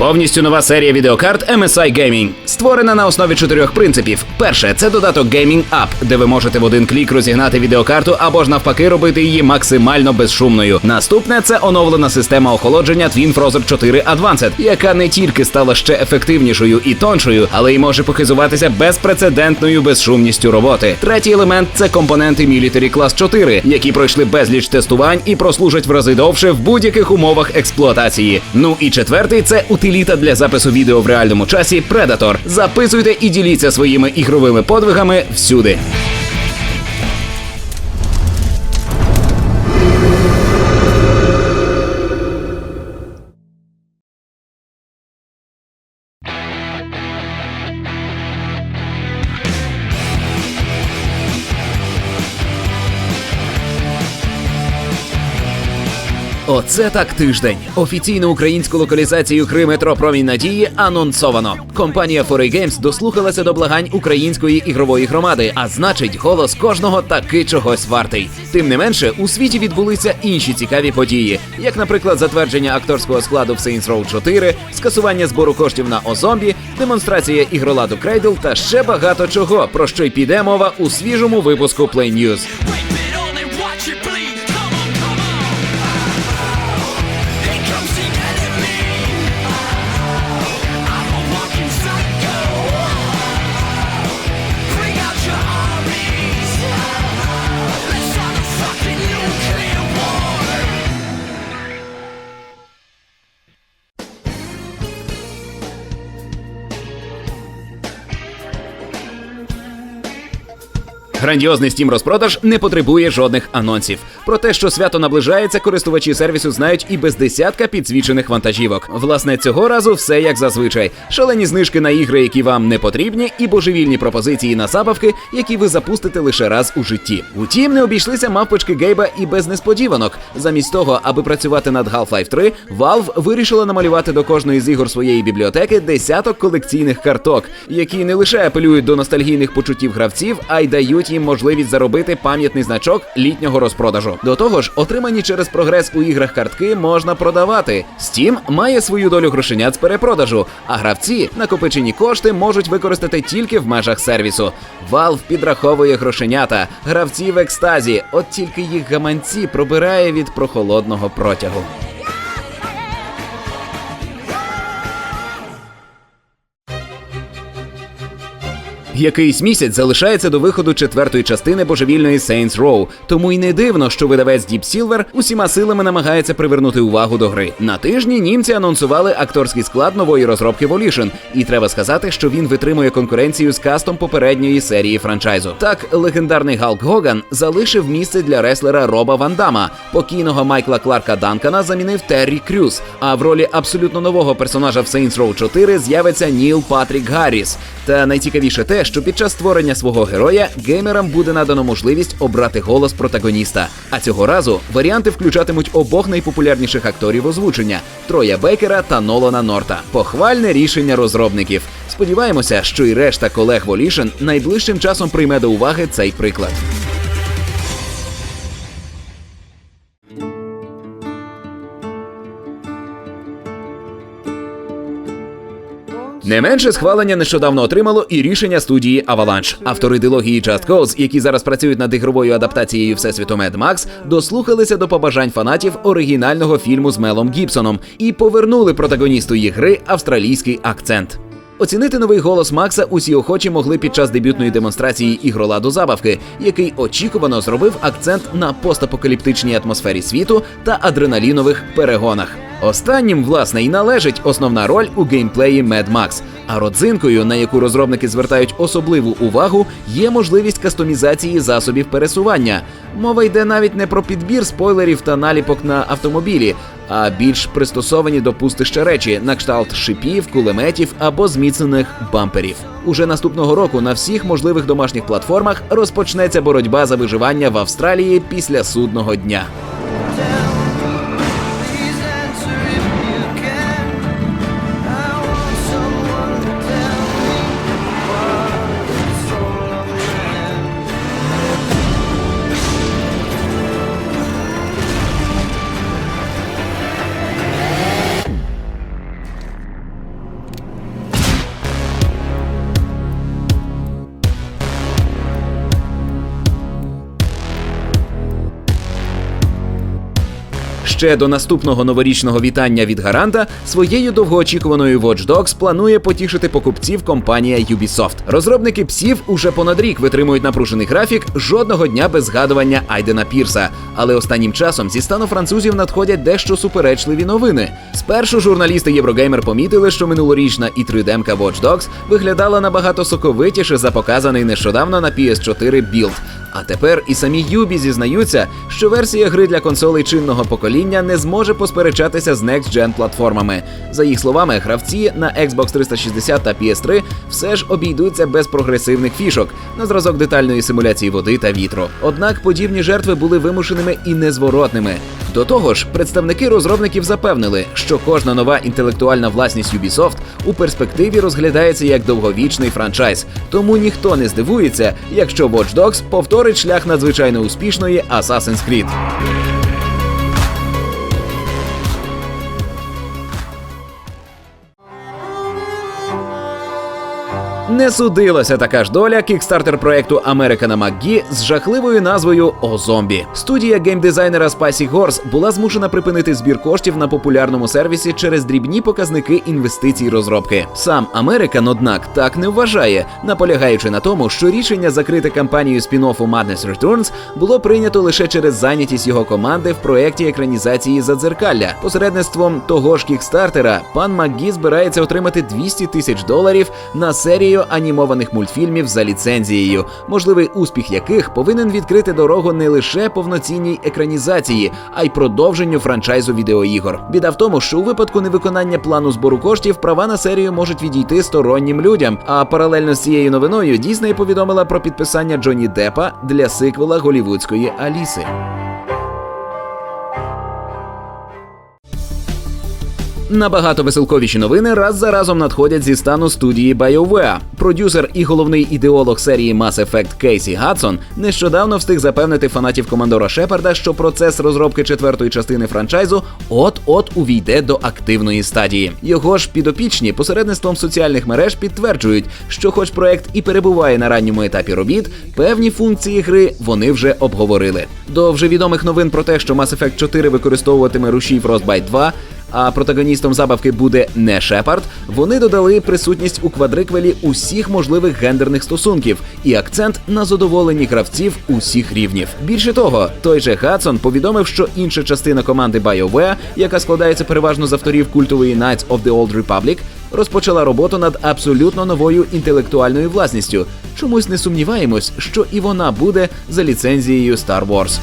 Повністю нова серія відеокарт MSI Gaming, створена на основі чотирьох принципів. Перше це додаток Gaming App, де ви можете в один клік розігнати відеокарту або ж навпаки робити її максимально безшумною. Наступне це оновлена система охолодження Twin Frozer 4 Advanced, яка не тільки стала ще ефективнішою і тоншою, але й може похизуватися безпрецедентною безшумністю роботи. Третій елемент це компоненти Military Class 4, які пройшли безліч тестувань і прослужать в рази довше в будь-яких умовах експлуатації. Ну і четвертий це утиліта для запису відео в реальному часі Predator. Записуйте і діліться своїми ігровими подвигами всюди. Оце так тиждень. Офіційну українську локалізацію гри метро Промінь надії анонсовано. Компанія 4A Games дослухалася до благань української ігрової громади, а значить, голос кожного таки чогось вартий. Тим не менше, у світі відбулися інші цікаві події, як, наприклад, затвердження акторського складу в Saints Row 4, скасування збору коштів на Озомбі, демонстрація ігроладу Cradle та ще багато чого, про що й піде мова у свіжому випуску Play News. Грандіозний Steam розпродаж не потребує жодних анонсів. Про те, що свято наближається, користувачі сервісу знають і без десятка підсвічених вантажівок. Власне, цього разу все як зазвичай: шалені знижки на ігри, які вам не потрібні, і божевільні пропозиції на забавки, які ви запустите лише раз у житті. Утім, не обійшлися мавпочки Гейба і без несподіванок. Замість того, аби працювати над Half-Life 3, Valve вирішила намалювати до кожної з ігор своєї бібліотеки десяток колекційних карток, які не лише апелюють до ностальгійних почуттів гравців, а й дають їм можливість заробити пам'ятний значок літнього розпродажу. До того ж, отримані через прогрес у іграх картки можна продавати. Steam має свою долю грошенят з перепродажу, а гравці накопичені кошти можуть використати тільки в межах сервісу. Valve підраховує грошенята, гравці в екстазі, от тільки їх гаманці пробирає від прохолодного протягу. Якийсь місяць залишається до виходу четвертої частини божевільної Saints Row, тому й не дивно, що видавець Deep Silver усіма силами намагається привернути увагу до гри. На тижні німці анонсували акторський склад нової розробки Volition, і треба сказати, що він витримує конкуренцію з кастом попередньої серії франчайзу. Так, легендарний Галк Гоган залишив місце для реслера Роба Ван Дама. Покійного Майкла Кларка Данкана замінив Террі Крюс. А в ролі абсолютно нового персонажа в Saints Row 4 з'явиться Ніл Патрік Гарріс. Та найцікавіше те, що під час створення свого героя геймерам буде надано можливість обрати голос протагоніста. А цього разу варіанти включатимуть обох найпопулярніших акторів озвучення Троя Бекера та Нолана Норта. Похвальне рішення розробників. Сподіваємося, що і решта колег Волішин найближчим часом прийме до уваги цей приклад. Не менше схвалення нещодавно отримало і рішення студії Avalanche. Автори дилогії Just Cause, які зараз працюють над ігровою адаптацією всесвіту Mad Max, дослухалися до побажань фанатів оригінального фільму з Мелом Гібсоном і повернули протагоністу їх гри австралійський акцент. Оцінити новий голос Макса усі охочі могли під час дебютної демонстрації ігроладу забавки, який очікувано зробив акцент на постапокаліптичній атмосфері світу та адреналінових перегонах. Останнім, власне, і належить основна роль у геймплеї Mad Max. А родзинкою, на яку розробники звертають особливу увагу, є можливість кастомізації засобів пересування. Мова йде навіть не про підбір спойлерів та наліпок на автомобілі, а більш пристосовані до пустища речі на кшталт шипів, кулеметів або зміцнених бамперів. Уже наступного року на всіх можливих домашніх платформах розпочнеться боротьба за виживання в Австралії після судного дня. Ще до наступного новорічного вітання від гаранта своєю довгоочікуваною Watch Dogs планує потішити покупців компанія Ubisoft. Розробники псів уже понад рік витримують напружений графік жодного дня без згадування Айдена Пірса. Але останнім часом зі стану французів надходять дещо суперечливі новини. Спершу журналісти Єврогеймер помітили, що минулорічна і 3D-мка Watch Dogs виглядала набагато соковитіше за показаний нещодавно на PS4 білд. А тепер і самі Юбі зізнаються, що версія гри для консолей чинного покоління не зможе посперечатися з Next-Gen платформами. За їх словами, гравці на Xbox 360 та PS3 все ж обійдуться без прогресивних фішок на зразок детальної симуляції води та вітру. Однак подібні жертви були вимушеними і незворотними. До того ж, представники розробників запевнили, що кожна нова інтелектуальна власність Ubisoft у перспективі розглядається як довговічний франчайз. Тому ніхто не здивується, якщо Watch Dogs повторить шлях надзвичайно успішної Assassin's Creed. Не судилася така ж доля кікстартер проекту Американа МакГі з жахливою назвою О зомбі. Студія геймдизайнера Spicy Horse була змушена припинити збір коштів на популярному сервісі через дрібні показники інвестицій розробки. Сам Американ, однак, так не вважає, наполягаючи на тому, що рішення закрити кампанію спін-оффу Madness Returns було прийнято лише через зайнятість його команди в проєкті екранізації задзеркалля. Посередництвом того ж кікстартера пан МакГі збирається отримати 200 тисяч доларів на серію анімованих мультфільмів за ліцензією, можливий успіх яких повинен відкрити дорогу не лише повноцінній екранізації, а й продовженню франчайзу відеоігор. Біда в тому, що у випадку невиконання плану збору коштів права на серію можуть відійти стороннім людям. А паралельно з цією новиною Дісней повідомила про підписання Джонні Деппа для сиквела голівудської Аліси. Набагато веселковіші новини раз за разом надходять зі стану студії BioWare. Продюсер і головний ідеолог серії Mass Effect Кейсі Гадсон нещодавно встиг запевнити фанатів командора Шепарда, що процес розробки четвертої частини франчайзу от-от увійде до активної стадії. Його ж підопічні посередництвом соціальних мереж підтверджують, що, хоч проект і перебуває на ранньому етапі робіт, певні функції гри вони вже обговорили. До вже відомих новин про те, що Mass Effect 4 використовуватиме рушій Frostbite 2, а протагоністом забавки буде не Шепард, вони додали присутність у квадриквелі усіх можливих гендерних стосунків і акцент на задоволенні гравців усіх рівнів. Більше того, той же Гадсон повідомив, що інша частина команди BioWare, яка складається переважно з авторів культової Knights of the Old Republic, розпочала роботу над абсолютно новою інтелектуальною власністю. Чомусь не сумніваємось, що і вона буде за ліцензією Star Wars.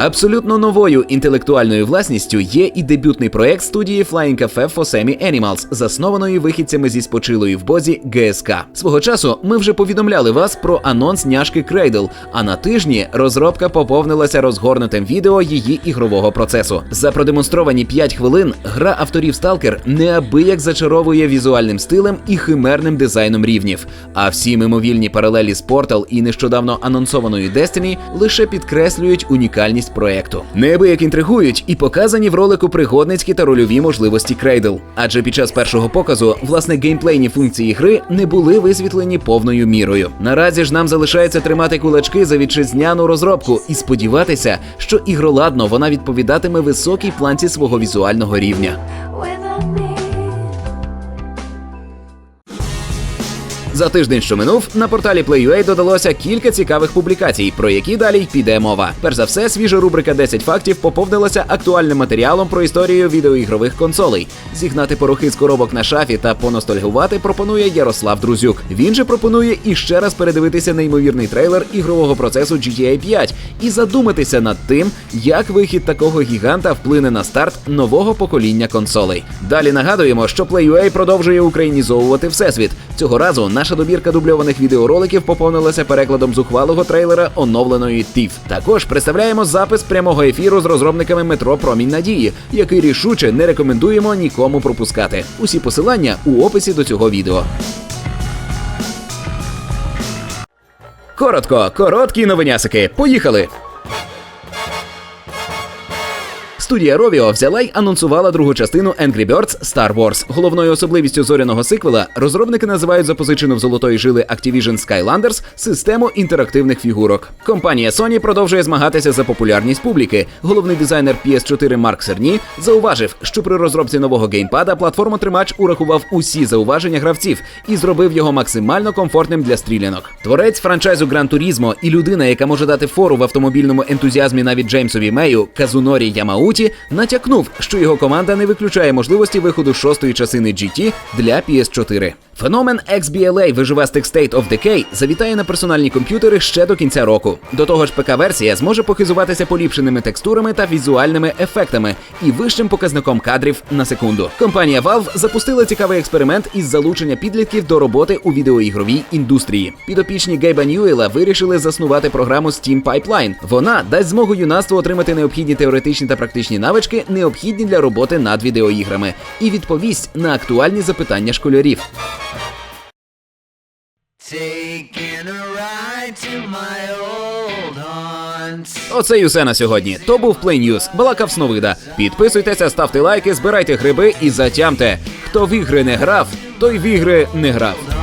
Абсолютно новою інтелектуальною власністю є і дебютний проект студії Flying Cafe for Semi Animals, заснованої вихідцями зі спочилої в бозі ГСК. Свого часу ми вже повідомляли вас про анонс няшки Cradle, а на тижні розробка поповнилася розгорнутим відео її ігрового процесу. За продемонстровані 5 хвилин гра авторів Stalker неабияк зачаровує візуальним стилем і химерним дизайном рівнів. А всі мимовільні паралелі з Portal і нещодавно анонсованою Destiny лише підкреслюють унікальність проекту. Неабияк інтригують і показані в ролику пригодницькі та рольові можливості Крейдл. Адже під час першого показу власне геймплейні функції гри не були висвітлені повною мірою. Наразі ж нам залишається тримати кулачки за вітчизняну розробку і сподіватися, що ігроладно вона відповідатиме високій планці свого візуального рівня. За тиждень, що минув, на порталі Play.ua додалося кілька цікавих публікацій, про які далі піде мова. Перш за все, свіжа рубрика «10 фактів поповнилася актуальним матеріалом про історію відеоігрових консолей. Зігнати порохи з коробок на шафі та поностальгувати пропонує Ярослав Друзюк. Він же пропонує іще раз передивитися неймовірний трейлер ігрового процесу GTA 5 і задуматися над тим, як вихід такого гіганта вплине на старт нового покоління консолей. Далі нагадуємо, що Play.ua продовжує українізовувати всесвіт. Цього разу наша добірка дубльованих відеороликів поповнилася перекладом зухвалого трейлера оновленої TIFF. Також представляємо запис прямого ефіру з розробниками метро Промінь Надії, який рішуче не рекомендуємо нікому пропускати. Усі посилання у описі до цього відео. Коротко, короткі новинясики. Поїхали! Студія Rovio взяла й анонсувала другу частину Angry Birds Star Wars. Головною особливістю зоряного сиквела розробники називають запозичену в золотої жили Activision Skylanders систему інтерактивних фігурок. Компанія Sony продовжує змагатися за популярність публіки. Головний дизайнер PS4 Марк Серні зауважив, що при розробці нового геймпада платформотримач урахував усі зауваження гравців і зробив його максимально комфортним для стрілянок. Творець франчайзу Gran Turismo і людина, яка може дати фору в автомобільному ентузіазмі навіть Джеймсові Мею, Казунорі Ямауті, натякнув, що його команда не виключає можливості виходу шостої частини GT для PS4. Феномен XBLA Visualistic State of Decay завітає на персональні комп'ютери ще до кінця року. До того ж, ПК-версія зможе похизуватися поліпшеними текстурами та візуальними ефектами і вищим показником кадрів на секунду. Компанія Valve запустила цікавий експеримент із залучення підлітків до роботи у відеоігровій індустрії. Підопічні Гейба Ньюела вирішили заснувати програму Steam Pipeline. Вона дасть змогу юнацтву отримати необхідні теоретичні та практичні навички, необхідні для роботи над відеоіграми, і відповість на актуальні запитання школярів. Оце й усе на сьогодні. То був Play News. Балакав Сновида. Підписуйтеся, ставте лайки, збирайте гриби і затямте. Хто в ігри не грав, той в ігри не грав.